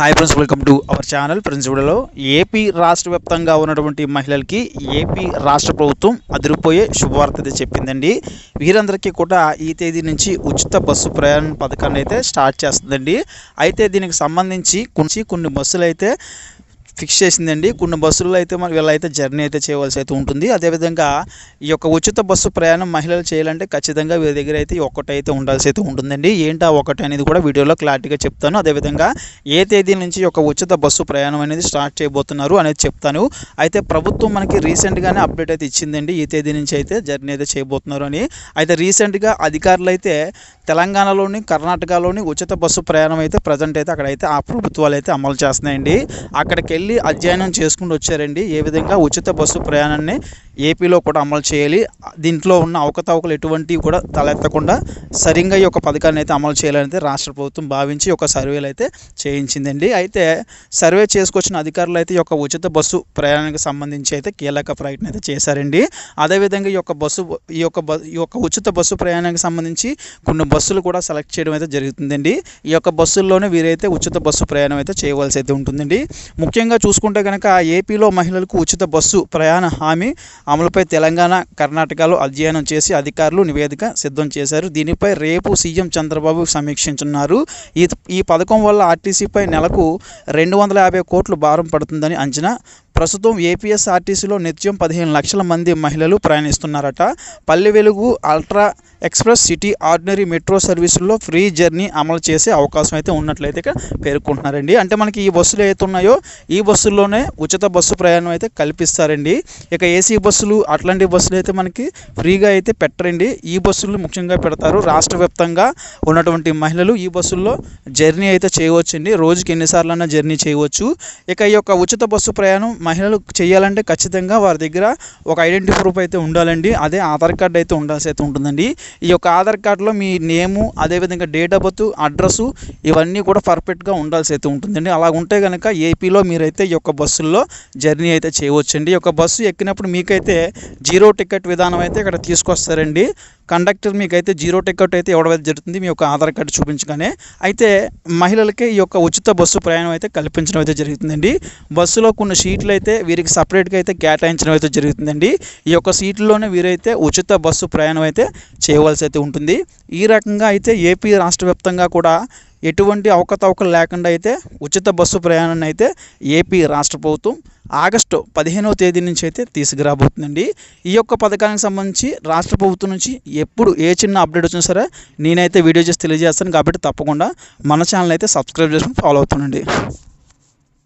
Hi friends welcome to our channel friends వీడియోలో AP రాష్ట్ర వ్యాప్తంగా ఉన్నటువంటి మహిళలకి ఏపీ రాష్ట్ర ప్రభుత్వం అదిరిపోయే శుభవార్త అయితే చెప్పిందండి. వీరందరికీ కూడా ఈ తేదీ నుంచి ఉచిత బస్సు ప్రయాణ పథకాన్ని అయితే స్టార్ట్ చేస్తుందండి. అయితే దీనికి సంబంధించి కొంచెం కొన్ని బస్సులు అయితే ఫిక్స్ చేసిందండి. కొన్ని బస్సుల్లో అయితే మన వీళ్ళైతే జర్నీ అయితే చేయవలసి అయితే ఉంటుంది. అదేవిధంగా ఈ యొక్క ఉచిత బస్సు ప్రయాణం మహిళలు చేయాలంటే ఖచ్చితంగా వీరి దగ్గర అయితే ఈ అయితే ఉండాల్సి అయితే ఉంటుందండి. ఏంటి ఆ ఒకటి అనేది కూడా వీడియోలో క్లారిటీగా చెప్తాను. అదేవిధంగా ఏ తేదీ నుంచి ఒక ఉచిత బస్సు ప్రయాణం అనేది స్టార్ట్ చేయబోతున్నారు అనేది చెప్తాను. అయితే ప్రభుత్వం మనకి రీసెంట్గానే అప్డేట్ అయితే ఇచ్చిందండి. ఈ తేదీ నుంచి అయితే జర్నీ అయితే చేయబోతున్నారు అని. అయితే రీసెంట్గా అధికారులు అయితే తెలంగాణలోని కర్ణాటకలోని ఉచిత బస్సు ప్రయాణం అయితే ప్రజెంట్ అయితే అక్కడైతే ఆ ప్రభుత్వాలు అయితే అమలు చేస్తున్నాయండి. అక్కడికి వెళ్ళి అధ్యయనం చేసుకుంటూ వచ్చారండి. ఏ విధంగా ఉచిత బస్సు ప్రయాణాన్ని ఏపీలో కూడా అమలు చేయాలి. దీంట్లో ఉన్న అవకతవకలు ఎటువంటివి కూడా తలెత్తకుండా సరిగ్గా ఈ యొక్క పథకాన్ని అయితే అమలు చేయాలని రాష్ట్ర ప్రభుత్వం భావించి ఒక సర్వేలు అయితే చేయించిందండి. అయితే సర్వే చేసుకొచ్చిన అధికారులు అయితే ఈ యొక్క ఉచిత బస్సు ప్రయాణానికి సంబంధించి అయితే కీలక ప్రకటన అయితే చేశారండి. అదేవిధంగా ఈ యొక్క బస్సు ఈ యొక్క ఈ యొక్క ఉచిత బస్సు ప్రయాణానికి సంబంధించి కొన్ని బస్సులు కూడా సెలెక్ట్ చేయడం అయితే జరుగుతుందండి. ఈ యొక్క బస్సుల్లోనే వీరైతే ఉచిత బస్సు ప్రయాణం అయితే చేయవలసి అయితే ఉంటుందండి. ముఖ్యంగా చూసుకుంటే కనుక ఏపీలో మహిళలకు ఉచిత బస్సు ప్రయాణ హామీ అమలుపై తెలంగాణ కర్ణాటకలో అధ్యయనం చేసి అధికారులు నివేదిక సిద్ధం చేశారు. దీనిపై రేపు సీఎం చంద్రబాబు సమీక్షించున్నారు ఈ ఈ పథకం వల్ల ఆర్టీసీపై నెలకు రెండు వందల యాభై కోట్లు భారం పడుతుందని అంచనా. ప్రస్తుతం ఏపీఎస్ఆర్టీసీలో నిత్యం పదిహేను లక్షల మంది మహిళలు ప్రయాణిస్తున్నారట. Palle Velugu ultra express city ordinary metro సర్వీసుల్లో free journey అమలు చేసే అవకాశం అయితే ఉన్నట్లయితే ఇక్కడ పేర్కొంటున్నారండి. అంటే మనకి ఈ బస్సులు ఏవైతే ఉన్నాయో ఈ బస్సుల్లోనే ఉచిత బస్సు ప్రయాణం అయితే కల్పిస్తారండి. ఇక ఏసీ బస్సులు అట్లాంటి బస్సులు అయితే మనకి ఫ్రీగా అయితే పెట్టరండి. ఈ బస్సులు ముఖ్యంగా పెడతారు రాష్ట్ర వ్యాప్తంగా ఉన్నటువంటి మహిళలు ఈ బస్సుల్లో జర్నీ అయితే చేయవచ్చండి. రోజుకి ఎన్నిసార్లైనా జర్నీ చేయవచ్చు. ఇక ఈ యొక్క ఉచిత బస్సు ప్రయాణం మహిళలు చేయాలంటే ఖచ్చితంగా వారి దగ్గర ఒక ఐడెంటిటీ ప్రూఫ్ అయితే ఉండాలండి. అదే ఆధార్ కార్డు అయితే ఉండాల్సి అయితే ఉంటుందండి. ఈ యొక్క ఆధార్ కార్డులో మీ నేము అదేవిధంగా డేట్ ఆఫ్ బర్త్ అడ్రస్సు ఇవన్నీ కూడా పర్ఫెక్ట్గా ఉండాల్సి అయితే ఉంటుందండి. అలా ఉంటే కనుక ఏపీలో మీరైతే ఈ యొక్క బస్సుల్లో జర్నీ అయితే చేయవచ్చండి. ఈ యొక్క బస్సు ఎక్కినప్పుడు మీకైతే జీరో టికెట్ విధానం అయితే ఇక్కడ తీసుకొస్తారండి. కండక్టర్ మీకైతే జీరో టికెట్ అయితే ఇవ్వడం జరుగుతుంది. మీ యొక్క ఆధార్ కార్డు చూపించగానే అయితే మహిళలకి ఈ యొక్క ఉచిత బస్సు ప్రయాణం అయితే కల్పించడం అయితే జరుగుతుందండి. బస్సులో కొన్ని సీట్లు అయితే వీరికి సపరేట్గా అయితే కేటాయించడం అయితే జరుగుతుందండి. ఈ యొక్క సీట్లలోనే వీరైతే ఉచిత బస్సు ప్రయాణం అయితే చేయవలసి అయితే ఉంటుంది. ఈ రకంగా అయితే ఏపీ రాష్ట్ర వ్యాప్తంగా కూడా ఎటువంటి అవకతవకలు లేకుండా అయితే ఉచిత బస్సు ప్రయాణాన్ని అయితే ఏపీ రాష్ట్ర ప్రభుత్వం ఆగస్టు పదిహేనవ తేదీ నుంచి అయితే తీసుకురాబోతుందండి. ఈ యొక్క పథకానికి సంబంధించి రాష్ట్ర ప్రభుత్వం నుంచి ఎప్పుడు ఏ చిన్న అప్డేట్ వచ్చినా సరే నేనైతే వీడియో చేసి తెలియజేస్తాను. కాబట్టి తప్పకుండా మన ఛానల్ అయితే సబ్స్క్రైబ్ చేసుకుని ఫాలో అవుతానండి